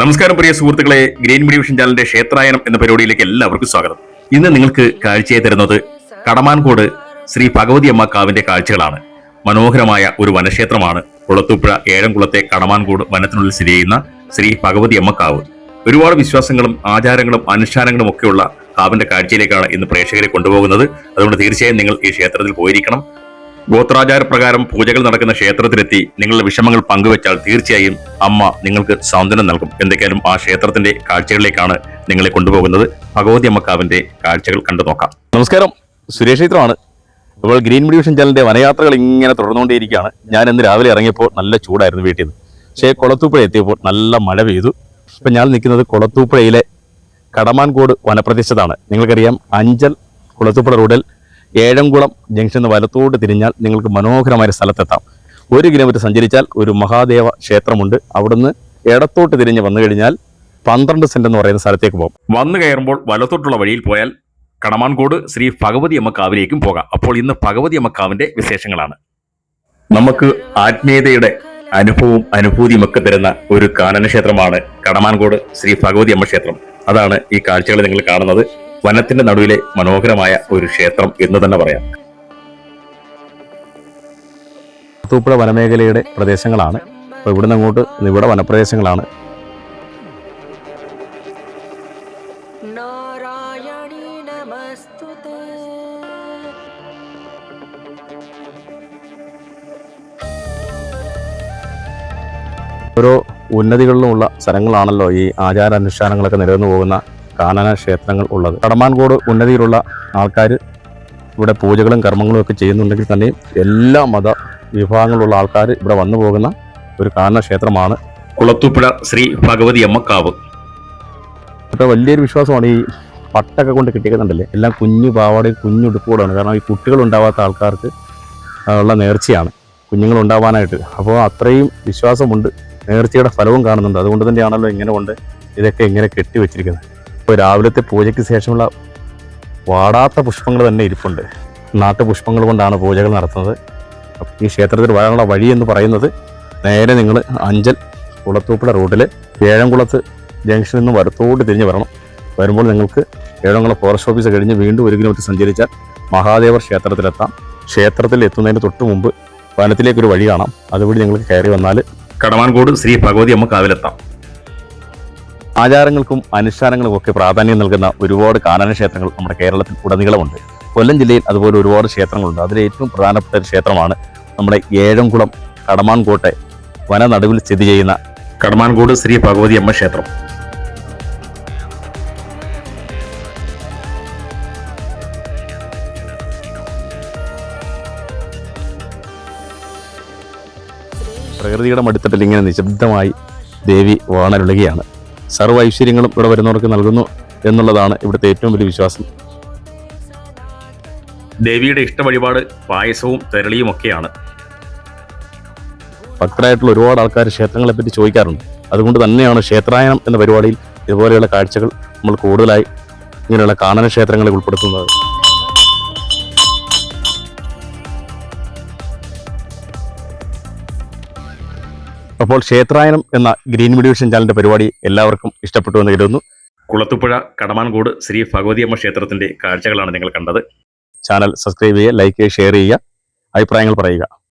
നമസ്കാരം പ്രിയ സുഹൃത്തുക്കളെ green media vision ചാനലിന്റെ ക്ഷേത്രായനം എന്ന പരിപാടിയിലേക്ക് എല്ലാവർക്കും സ്വാഗതം. ഇന്ന് നിങ്ങൾക്ക് കാഴ്ചയെ തരുന്നത് കടമാൻകോട് ശ്രീ ഭഗവതി അമ്മ കാവിന്റെ കാഴ്ചകളാണ്. മനോഹരമായ ഒരു വനക്ഷേത്രമാണ് കുളത്തുപ്പുഴ ഏഴംകുളത്തെ കടമാൻകോട് വനത്തിനുള്ളിൽ സ്ഥിതി ചെയ്യുന്ന ശ്രീ ഭഗവതി അമ്മ കാവ്. ഒരുപാട് വിശ്വാസങ്ങളും ആചാരങ്ങളും അനുഷ്ഠാനങ്ങളും ഒക്കെയുള്ള കാവിന്റെ കാഴ്ചയിലേക്കാണ് ഇന്ന് പ്രേക്ഷകരെ കൊണ്ടുപോകുന്നത്. അതുകൊണ്ട് തീർച്ചയായും നിങ്ങൾ ഈ ക്ഷേത്രത്തിൽ പോയിരിക്കണം. ഗോത്രാചാര പ്രകാരം പൂജകൾ നടക്കുന്ന ക്ഷേത്രത്തിലെത്തി നിങ്ങളുടെ വിഷമങ്ങൾ പങ്കുവെച്ചാൽ തീർച്ചയായും അമ്മ നിങ്ങൾക്ക് സാന്ത്വനം നൽകും. എന്തൊക്കെയാലും ആ ക്ഷേത്രത്തിന്റെ കാഴ്ചകളിലേക്കാണ് നിങ്ങളെ കൊണ്ടുപോകുന്നത്. ഭഗവതി അമ്മക്കാവിന്റെ കാഴ്ചകൾ കണ്ടു നോക്കാം. നമസ്കാരം. സുരേഷ് ചിത്രമാണ് ഇപ്പോൾ ഗ്രീൻ മെഡിവിഷൻ ചാനലിന്റെ വനയാത്രകൾ ഇങ്ങനെ തുടർന്നുകൊണ്ടേയിരിക്കുകയാണ്. ഞാൻ ഇന്ന് രാവിലെ ഇറങ്ങിയപ്പോൾ നല്ല ചൂടായിരുന്നു വീട്ടിൽ നിന്ന്. പക്ഷേ കുളത്തൂപ്പുഴ എത്തിയപ്പോൾ നല്ല മഴ പെയ്തു. ഇപ്പം ഞാൻ നിൽക്കുന്നത് കുളത്തൂപ്പുഴയിലെ കടമാൻകോട് വനപ്രദേശത്താണ്. നിങ്ങൾക്കറിയാം അഞ്ചൽ കുളത്തൂപ്പുഴ റോഡിൽ ഏഴംകുളം ജംഗ്ഷന് വലത്തോട്ട് തിരിഞ്ഞാൽ നിങ്ങൾക്ക് മനോഹരമായ സ്ഥലത്തെത്താം. ഒരു കിലോമീറ്റർ സഞ്ചരിച്ചാൽ ഒരു മഹാദേവ ക്ഷേത്രമുണ്ട്. അവിടുന്ന് ഇടത്തോട്ട് തിരിഞ്ഞ് വന്നു കഴിഞ്ഞാൽ പന്ത്രണ്ട് സെന്റ് എന്ന് പറയുന്ന സ്ഥലത്തേക്ക് പോകും. വന്നു കയറുമ്പോൾ വലത്തോട്ടുള്ള വഴിയിൽ പോയാൽ കടമാൻകോട് ശ്രീ ഭഗവതി അമ്മക്കാവിലേക്കും പോകാം. അപ്പോൾ ഇന്ന് ഭഗവതി അമ്മക്കാവിന്റെ വിശേഷങ്ങളാണ്. നമുക്ക് ആത്മീയതയുടെ അനുഭവവും അനുഭൂതിയും ഒക്കെ തരുന്ന ഒരു കാനന ക്ഷേത്രമാണ് കടമാൻകോട് ശ്രീ ഭഗവതി അമ്മ ക്ഷേത്രം. അതാണ് ഈ കാഴ്ചകൾ നിങ്ങൾ കാണുന്നത്. വനത്തിന്റെ നടുവിലെ മനോഹരമായ ഒരു ക്ഷേത്രം എന്ന് തന്നെ പറയാം. തൂപ്പുഴ വനമേഖലയുടെ പ്രദേശങ്ങളാണ്. അപ്പൊ ഇവിടെ നിന്ന് അങ്ങോട്ട് ഇവിടെ വനപ്രദേശങ്ങളാണ്. ഓരോ ഉന്നതികളിലുമുള്ള സ്ഥലങ്ങളാണല്ലോ ഈ ആചാരാനുഷ്ഠാനങ്ങളൊക്കെ നിലനിന്ന് പോകുന്ന കാനന ക്ഷേത്രങ്ങൾ ഉള്ളത്. കടമാൻകോട് ഉന്നതിയിലുള്ള ആൾക്കാർ ഇവിടെ പൂജകളും കർമ്മങ്ങളും ഒക്കെ ചെയ്യുന്നുണ്ടെങ്കിൽ തന്നെയും എല്ലാ മത വിഭാഗങ്ങളുള്ള ആൾക്കാർ ഇവിടെ വന്നു പോകുന്ന ഒരു കാനന ക്ഷേത്രമാണ്. കുളത്തുപ്പുഴ ശ്രീ ഭഗവതി അമ്മക്കാവ്. ഇപ്പോൾ വലിയൊരു വിശ്വാസമാണ് ഈ പട്ടൊക്കെ കൊണ്ട് കിട്ടിയേക്കുന്നുണ്ടല്ലേ? എല്ലാം കുഞ്ഞു പാവാടയും കുഞ്ഞുടുപ്പുകളാണ് കാരണം ഈ കുട്ടികൾ ഉണ്ടാവാത്ത ആൾക്കാർക്ക് ഉള്ള നേർച്ചയാണ്. കുഞ്ഞുങ്ങൾ ഉണ്ടാവാനായിട്ട്. അപ്പോൾ അത്രയും വിശ്വാസമുണ്ട്. നേർച്ചയുടെ ഫലവും കാണുന്നുണ്ട്. അതുകൊണ്ട് തന്നെയാണല്ലോ ഇങ്ങനെ കൊണ്ട് ഇതൊക്കെ ഇങ്ങനെ കെട്ടിവെച്ചിരിക്കുന്നത് ഇപ്പോൾ രാവിലത്തെ പൂജയ്ക്ക് ശേഷമുള്ള വാടാത്ത പുഷ്പങ്ങൾ തന്നെ ഇരിപ്പുണ്ട്. നാട്ടുപുഷ്പങ്ങൾ കൊണ്ടാണ് പൂജകൾ നടത്തുന്നത്. ഈ ക്ഷേത്രത്തിൽ വരാനുള്ള വഴി എന്ന് പറയുന്നത് നേരെ നിങ്ങൾ അഞ്ചൽ കുളത്തൂപ്പുഴ റോഡിൽ ഏഴംകുളത്ത് ജംഗ്ഷനിൽ നിന്ന് വരത്തോട്ട് തിരിഞ്ഞ് വരണം. വരുമ്പോൾ നിങ്ങൾക്ക് ഏഴംകുളം ഫോറസ്റ്റ് ഓഫീസ് കഴിഞ്ഞ് വീണ്ടും ഒരു കിലോമീറ്റർ സഞ്ചരിച്ചാൽ മഹാദേവർ ക്ഷേത്രത്തിലെത്താം. ക്ഷേത്രത്തിൽ എത്തുന്നതിന് തൊട്ട് മുമ്പ് വനത്തിലേക്കൊരു വഴി കാണാം. അതുവഴി നിങ്ങൾക്ക് കയറി വന്നാൽ കടമാൻകോട് ശ്രീ ഭഗവതി അമ്മ കാവിലെത്താം. ആചാരങ്ങൾക്കും അനുഷ്ഠാനങ്ങൾക്കും ഒക്കെ പ്രാധാന്യം നൽകുന്ന ഒരുപാട് കാനന ക്ഷേത്രങ്ങൾ നമ്മുടെ കേരളത്തിൽ ഉടനീളമുണ്ട്. കൊല്ലം ജില്ലയിൽ അതുപോലെ ഒരുപാട് ക്ഷേത്രങ്ങളുണ്ട്. അതിൽ ഏറ്റവും പ്രധാനപ്പെട്ട ഒരു ക്ഷേത്രമാണ് നമ്മുടെ ഏഴംകുളം കടമാൻകോട്ടെ വന നടുവിൽ സ്ഥിതി ചെയ്യുന്ന കടമാൻകോട് ശ്രീ ഭഗവതി അമ്മ ക്ഷേത്രം. പ്രകൃതിയുടെ മടിത്തട്ടിൽ ഇങ്ങനെ നിശബ്ദമായി ദേവി വാണരുളുകയാണ്. സർവ ഐശ്വര്യങ്ങളും ഇവിടെ വരുന്നവർക്ക് നൽകുന്നു എന്നുള്ളതാണ് ഇവിടുത്തെ ഏറ്റവും വലിയ വിശ്വാസം. ദേവിയുടെ ഇഷ്ട വഴിപാട് പായസവും തെരളിയും ഒക്കെയാണ്. ഭക്തരായിട്ടുള്ള ഒരുപാട് ആൾക്കാർ ക്ഷേത്രങ്ങളെ പറ്റി ചോദിക്കാറുണ്ട്. അതുകൊണ്ട് തന്നെയാണ് ക്ഷേത്രായനം എന്ന പരിപാടിയിൽ ഇതുപോലെയുള്ള കാഴ്ചകൾ നമ്മൾ കൂടുതലായി ഇങ്ങനെയുള്ള കാനന ക്ഷേത്രങ്ങളെ ഉൾപ്പെടുത്തുന്നത്. അപ്പോൾ ക്ഷേത്രായനം എന്ന ഗ്രീൻ മെഡിവിഷൻ ചാനലിന്റെ പരിപാടി എല്ലാവർക്കും ഇഷ്ടപ്പെട്ടു എന്ന് കരുതുന്നു. കുളത്തുപുഴ കടമാൻകോട് ശ്രീ ഭഗവതിയമ്മ ക്ഷേത്രത്തിന്റെ കാഴ്ചകളാണ് നിങ്ങൾ കണ്ടത്. ചാനൽ സബ്സ്ക്രൈബ് ചെയ്യുക ലൈക്ക് ചെയ്യുക ഷെയർ ചെയ്യുക അഭിപ്രായങ്ങൾ പറയുക.